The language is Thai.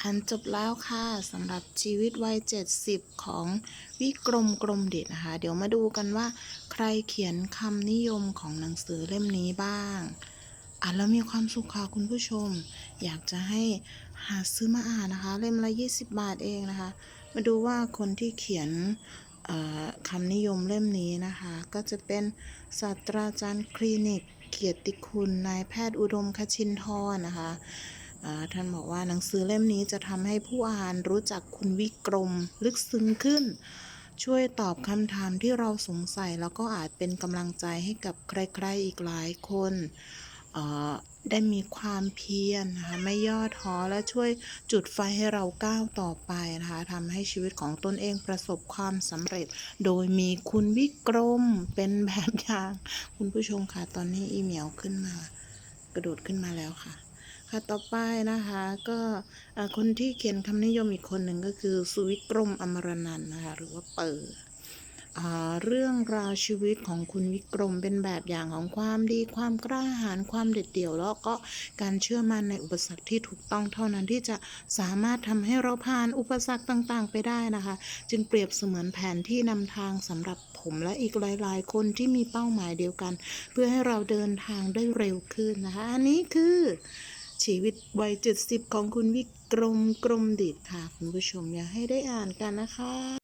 อ่านจบแล้วค่ะสำหรับชีวิตวัย 70 ของวิกรมกรมเดชนะคะ เดี๋ยวมาดูกันว่า ใครเขียนคำนิยมของหนังสือเล่มนี้บ้างอ่านแล้วมีความสุขค่ะคุณผู้ชม อยากจะให้หาซื้อมาอ่านนะคะ เล่มละ 20 บาทเองนะคะ มาดูว่าคนที่เขียนคำนิยมเล่มนี้นะคะ ก็จะเป็นศาสตราจารย์คลินิก เกียรติคุณนายแพทย์อุดมคชินทรนะคะ ท่านบอกว่าหนังสือเล่มนี้จะทำให้ผู้อ่านรู้จักคุณวิกรมลึกซึ้งขึ้น ช่วยตอบคำถามที่เราสงสัย แล้วก็อาจเป็นกำลังใจให้กับใครๆอีกหลายคนได้มีความเพียรนะคะไม่ย่อท้อและช่วยจุดไฟให้เราก้าวต่อไปนะคะทำให้ชีวิตของตนเองประสบความสำเร็จ โดยมีคุณวิกรมเป็นแบบอย่าง คุณผู้ชมค่ะตอนนี้อีเหมียวขึ้นมา กระโดดขึ้นมาแล้วค่ะ ค่ะต่อไปนะคะก็คนที่เขียนคำนิยมอีกคนหนึ่งก็คือสุวิกรมอมรนันนะคะหรือว่าเปิดเรื่องราวชีวิตของคุณวิกรมเป็นแบบอย่างของความดีความกล้าหาญความเด็ดเดี่ยว แล้วก็การเชื่อมั่นในอุปสรรคที่ถูกต้องเท่านั้นที่จะสามารถทำให้เราผ่านอุปสรรคต่างๆ ไปได้นะคะ จึงเปรียบเสมือนแผนที่นำทางสำหรับผมและอีกหลายๆ คนที่มีเป้าหมายเดียวกัน เพื่อให้เราเดินทางได้เร็วขึ้นนะคะ อันนี้คือ ชีวิตวัยเจ็ดสิบของคุณวิกรมกรมดิตค่ะ คุณผู้ชมอยากให้ได้อ่านกันนะคะ